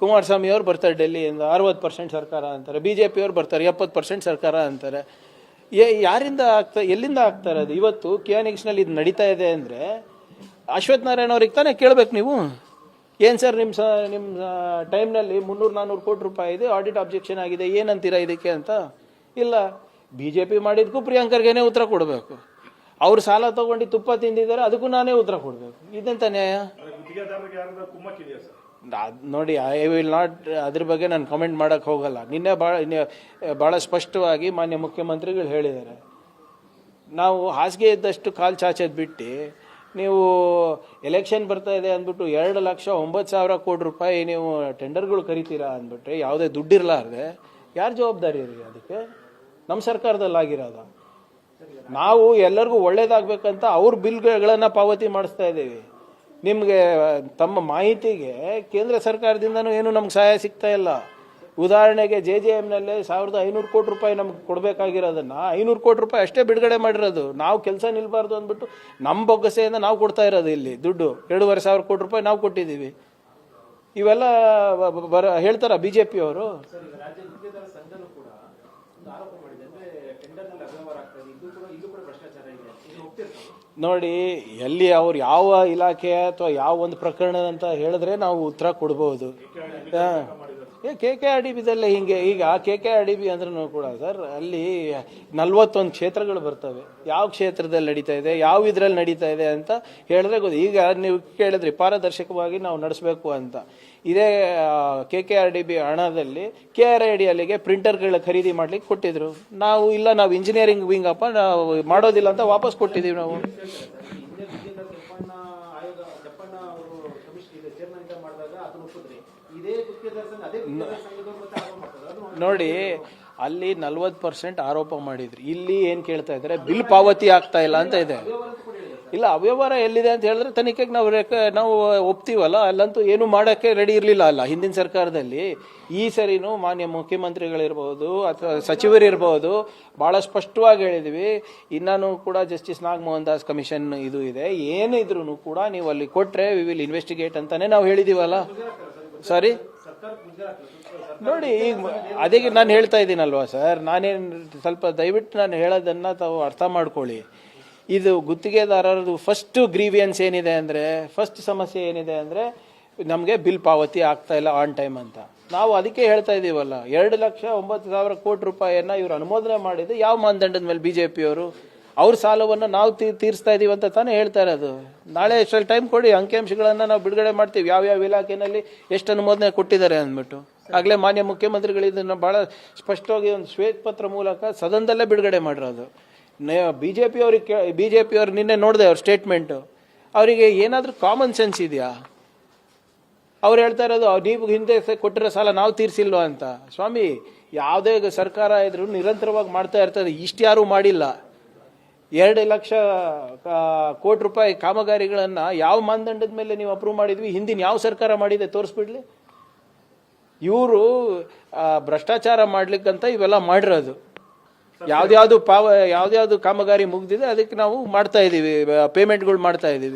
ಕುಮಾರಸ್ವಾಮಿ ಅವ್ರು ಬರ್ತಾರೆ ಡೆಲ್ಲಿಯಿಂದ, ಅರವತ್ತು ಪರ್ಸೆಂಟ್ ಸರ್ಕಾರ ಅಂತಾರೆ. ಬಿ ಜೆ ಪಿಯವ್ರು ಬರ್ತಾರೆ, ಎಪ್ಪತ್ತು ಪರ್ಸೆಂಟ್ ಸರ್ಕಾರ ಅಂತಾರೆ. ಏ ಯಾರಿಂದ ಆಗ್ತಾ, ಎಲ್ಲಿಂದ ಆಗ್ತಾರೆ ಅದು ಇವತ್ತು ಕಿಯಾನಿಕ್ಸ್ನಲ್ಲಿ ಇದು ನಡೀತಾ ಇದೆ ಅಂದರೆ ಅಶ್ವಥ್ ನಾರಾಯಣ ಅವ್ರಿಗೆ ತಾನೇ ಕೇಳಬೇಕು ನೀವು. ಏನು ಸರ್ ನಿಮ್ಮ ಸ ನಿಮ್ಮ ಟೈಮ್ನಲ್ಲಿ ಮುನ್ನೂರು ನಾನ್ನೂರು ಕೋಟಿ ರೂಪಾಯಿ ಇದೆ ಆಡಿಟ್ ಆಬ್ಜೆಕ್ಷನ್ ಆಗಿದೆ, ಏನಂತೀರಾ ಇದಕ್ಕೆ ಅಂತ? ಇಲ್ಲ. ಬಿ ಜೆ ಪಿ ಮಾಡಿದ್ಕೂ ಪ್ರಿಯಾಂಕರ್ಗೇನೆ ಉತ್ತರ ಕೊಡಬೇಕು. ಅವ್ರು ಸಾಲ ತಗೊಂಡು ತುಪ್ಪ ತಿಂದಿದ್ದಾರೆ, ಅದಕ್ಕೂ ನಾನೇ ಉತ್ತರ ಕೊಡಬೇಕು. ಇದೆಂತ ನ್ಯಾಯ? ನೋಡಿ ಐ ವಿಲ್ ನಾಟ್ ಅದ್ರ ಬಗ್ಗೆ ನಾನು ಕಮೆಂಟ್ ಮಾಡೋಕ್ಕೆ ಹೋಗಲ್ಲ. ನಿನ್ನೆ ಭಾಳ ಭಾಳ ಸ್ಪಷ್ಟವಾಗಿ ಮಾನ್ಯ ಮುಖ್ಯಮಂತ್ರಿಗಳು ಹೇಳಿದ್ದಾರೆ. ನಾವು ಹಾಸಿಗೆ ಇದ್ದಷ್ಟು ಕಾಲು ಚಾಚೋದು ಬಿಟ್ಟು, ನೀವು ಎಲೆಕ್ಷನ್ ಬರ್ತಾ ಇದೆ ಅಂದ್ಬಿಟ್ಟು ಎರಡು ಲಕ್ಷ ಒಂಬತ್ತು ಸಾವಿರ ಕೋಟಿ ರೂಪಾಯಿ ನೀವು ಟೆಂಡರ್ಗಳು ಕರಿತೀರಾ ಅಂದ್ಬಿಟ್ರೆ ಯಾವುದೇ ದುಡ್ಡಿರಲಾರ್ದೆ, ಯಾರು ಜವಾಬ್ದಾರಿ ರೀ ಅದಕ್ಕೆ? ನಮ್ಮ ಸರ್ಕಾರದಲ್ಲಿ ಆಗಿರೋದು ನಾವು ಎಲ್ಲರಿಗೂ ಒಳ್ಳೇದಾಗಬೇಕಂತ ಅವ್ರ ಬಿಲ್ಗಳನ್ನು ಪಾವತಿ ಮಾಡಿಸ್ತಾ ಇದ್ದೀವಿ. ನಿಮಗೆ ತಮ್ಮ ಮಾಹಿತಿಗೆ ಕೇಂದ್ರ ಸರ್ಕಾರದಿಂದನೂ ಏನು ನಮ್ಗೆ ಸಹಾಯ ಸಿಗ್ತಾ ಇಲ್ಲ. ಉದಾಹರಣೆಗೆ ಜೆ ಜೆ ಎಮ್ನಲ್ಲಿ ಸಾವಿರದ ಐನೂರು ಕೋಟಿ ರೂಪಾಯಿ ನಮ್ಗೆ ಕೊಡಬೇಕಾಗಿರೋದನ್ನು ಐನೂರು ಕೋಟಿ ರೂಪಾಯಿ ಅಷ್ಟೇ ಬಿಡುಗಡೆ ಮಾಡಿರೋದು. ನಾವು ಕೆಲಸ ನಿಲ್ಬಾರ್ದು ಅಂದ್ಬಿಟ್ಟು ನಮ್ಮ ಬೊಗ್ಗಸೆಯಿಂದ ನಾವು ಕೊಡ್ತಾ ಇರೋದು ಇಲ್ಲಿ ದುಡ್ಡು. ಎರಡೂವರೆ ಸಾವಿರ ಕೋಟಿ ರೂಪಾಯಿ ನಾವು ಕೊಟ್ಟಿದ್ದೀವಿ. ಇವೆಲ್ಲ ಬರ ಹೇಳ್ತಾರ ಬಿ ಜೆ ಪಿಯವರು ನೋಡಿ ಎಲ್ಲಿ ಅವ್ರು ಯಾವ ಇಲಾಖೆ ಅಥವಾ ಯಾವ ಒಂದು ಪ್ರಕರಣ ಅಂತ ಹೇಳಿದ್ರೆ ನಾವು ಉತ್ತರ ಕೊಡ್ಬೋದು ಹಾ. ಏ ಕೆ ಕೆ ಆರ್ ಡಿ ಬಿದಲ್ಲೇ ಹಿಂಗೆ, ಈಗ K K R D B ಅಂದ್ರೂ ಕೂಡ, ಸರ್, ಅಲ್ಲಿ ನಲ್ವತ್ತೊಂದು ಕ್ಷೇತ್ರಗಳು ಬರ್ತವೆ. ಯಾವ ಕ್ಷೇತ್ರದಲ್ಲಿ ನಡೀತಾ ಇದೆ, ಯಾವ ಇದ್ರಲ್ಲಿ ನಡೀತಾ ಇದೆ ಅಂತ ಹೇಳಿದ್ರೆ ಗೊತ್ತು. ಈಗ ನೀವು ಕೇಳಿದ್ರಿ, ಪಾರದರ್ಶಕವಾಗಿ ನಾವು ನಡೆಸಬೇಕು ಅಂತ. ಇದೇ K K R D B ಹಣದಲ್ಲಿ ಕೆ ಆರ್ ಐ ಡಿ ಅಲ್ಲಿಗೆ ಪ್ರಿಂಟರ್ಗಳ ಖರೀದಿ ಮಾಡ್ಲಿಕ್ಕೆ ಕೊಟ್ಟಿದ್ರು. ನಾವು ಇಲ್ಲ, ನಾವು ಇಂಜಿನಿಯರಿಂಗ್ ವಿಂಗಪ್ಪ ನಾವು ಮಾಡೋದಿಲ್ಲ ಅಂತ ವಾಪಸ್ ಕೊಟ್ಟಿದ್ದೀವಿ ನಾವು. ನೋಡಿ ಅಲ್ಲಿ ನಲ್ವತ್ತು ಪರ್ಸೆಂಟ್ ಆರೋಪ ಮಾಡಿದ್ರು. ಇಲ್ಲಿ ಏನ್ ಕೇಳ್ತಾ ಇದ್ದಾರೆ? ಬಿಲ್ ಪಾವತಿ ಆಗ್ತಾ ಇಲ್ಲ ಅಂತ ಇದೆ. ಇಲ್ಲ, ಅವ್ಯವಹಾರ ಎಲ್ಲಿದೆ ಅಂತ ಹೇಳಿದ್ರೆ ತನಿಖೆಗೆ ನಾವು ನಾವು ಒಪ್ತೀವಲ್ಲ, ಅಲ್ಲಂತೂ ಏನು ಮಾಡೋಕ್ಕೆ ರೆಡಿ ಇರಲಿಲ್ಲ ಅಲ್ಲ. ಹಿಂದಿನ ಸರ್ಕಾರದಲ್ಲಿ ಈ ಸರಿನೂ ಮಾನ್ಯ ಮುಖ್ಯಮಂತ್ರಿಗಳಿರ್ಬೋದು ಅಥವಾ ಸಚಿವರಿರ್ಬೋದು ಭಾಳ ಸ್ಪಷ್ಟವಾಗಿ ಹೇಳಿದ್ವಿ. ಇನ್ನೂ ಕೂಡ ಜಸ್ಟಿಸ್ ನಾಗಮೋಹನ್ ದಾಸ್ ಕಮಿಷನ್ ಇದು ಇದೆ. ಏನಿದ್ರು ಕೂಡ ನೀವು ಅಲ್ಲಿ ಕೊಟ್ಟರೆ ವಿ ವಿಲ್ ಇನ್ವೆಸ್ಟಿಗೇಟ್ ಅಂತಾನೆ ನಾವು ಹೇಳಿದ್ದೀವಲ್ಲ ಸಾರಿ ನೋಡಿ, ಈಗ ಅದಕ್ಕೆ ನಾನು ಹೇಳ್ತಾ ಇದ್ದೀನಲ್ವಾ ಸರ್, ನಾನೇನು ಸ್ವಲ್ಪ ದಯವಿಟ್ಟು ನಾನು ಹೇಳೋದನ್ನು ತಾವು ಅರ್ಥ ಮಾಡ್ಕೊಳ್ಳಿ. ಇದು ಗುತ್ತಿಗೆದಾರರದು ಫಸ್ಟ್ ಗ್ರೀವಿಯನ್ಸ್ ಏನಿದೆ ಅಂದರೆ ಫಸ್ಟ್ ಸಮಸ್ಯೆ ಏನಿದೆ ಅಂದರೆ, ನಮಗೆ ಬಿಲ್ ಪಾವತಿ ಆಗ್ತಾ ಇಲ್ಲ ಆನ್ ಟೈಮ್ ಅಂತ. ನಾವು ಅದಕ್ಕೆ ಹೇಳ್ತಾ ಇದ್ದೀವಲ್ಲ ಎರಡು ಲಕ್ಷ ಒಂಬತ್ತು ಸಾವಿರ ಕೋಟಿ ರೂಪಾಯಿಯನ್ನು ಇವರು ಅನುಮೋದನೆ ಮಾಡಿದ್ದು ಯಾವ ಮಾನದಂಡದ ಮೇಲೆ ಬಿ ಜೆ ಪಿಯವರು ಅವ್ರ? ಸಾಲವನ್ನು ನಾವು ತೀರಿಸ್ತಾ ಇದ್ದೀವಿ ಅಂತ ತಾನೇ ಹೇಳ್ತಾ ಇರೋದು. ನಾಳೆ ಎಷ್ಟಲ್ಲಿ ಟೈಮ್ ಕೊಡಿ, ಅಂಕಿಅಂಶಗಳನ್ನು ನಾವು ಬಿಡುಗಡೆ ಮಾಡ್ತೀವಿ. ಯಾವ ಯಾವ ಇಲಾಖೆಯಲ್ಲಿ ಎಷ್ಟು ಅನುಮೋದನೆ ಕೊಟ್ಟಿದ್ದಾರೆ ಅಂದ್ಬಿಟ್ಟು. ಆಗಲೇ ಮಾನ್ಯ ಮುಖ್ಯಮಂತ್ರಿಗಳು ಇದನ್ನು ಭಾಳ ಸ್ಪಷ್ಟವಾಗಿ ಒಂದು ಶ್ವೇತಪತ್ರ ಮೂಲಕ ಸದನದಲ್ಲೇ ಬಿಡುಗಡೆ ಮಾಡಿರೋದು. ಬಿ ಜೆ ಪಿ ಅವ್ರಿಗೆ ಬಿ ಜೆ ಪಿ ಅವ್ರು ನಿನ್ನೆ ನೋಡಿದೆ ಅವ್ರ ಸ್ಟೇಟ್ಮೆಂಟು ಅವರಿಗೆ ಏನಾದರೂ ಕಾಮನ್ ಸೆನ್ಸ್ ಇದೆಯಾ? ಅವ್ರು ಹೇಳ್ತಾ ಇರೋದು ನೀವು ಹಿಂದೆ ಕೊಟ್ಟಿರೋ ಸಾಲ ನಾವು ತೀರಿಸಿಲ್ವ ಅಂತ. ಸ್ವಾಮಿ, ಯಾವುದೇ ಸರ್ಕಾರ ಇದ್ರೂ ನಿರಂತರವಾಗಿ ಮಾಡ್ತಾ ಇರ್ತದೆ. ಇಷ್ಟು ಯಾರೂ ಮಾಡಿಲ್ಲ. ಎರಡು ಲಕ್ಷ ಕೋಟಿ ರೂಪಾಯಿ ಕಾಮಗಾರಿಗಳನ್ನು ಯಾವ ಮಾನದಂಡದ ಮೇಲೆ ನೀವು ಅಪ್ರೂವ್ ಮಾಡಿದ್ವಿ, ಹಿಂದಿನ ಯಾವ ಸರ್ಕಾರ ಮಾಡಿದೆ ತೋರಿಸ್ಬಿಡ್ಲಿ? ಇವರು ಭ್ರಷ್ಟಾಚಾರ ಮಾಡ್ಲಿಕ್ಕಂತ ಇವೆಲ್ಲ ಮಾಡಿರೋದು. ಯಾವ್ದ್ಯಾವ್ದು ಪಾವ ಯಾವ್ದ್ಯಾವ್ದು ಕಾಮಗಾರಿ ಮುಗ್ದಿದೆ ಅದಕ್ಕೆ ನಾವು ಮಾಡ್ತಾ ಇದೀವಿ ಪೇಮೆಂಟ್ಗಳು ಮಾಡ್ತಾ ಇದೀವಿ.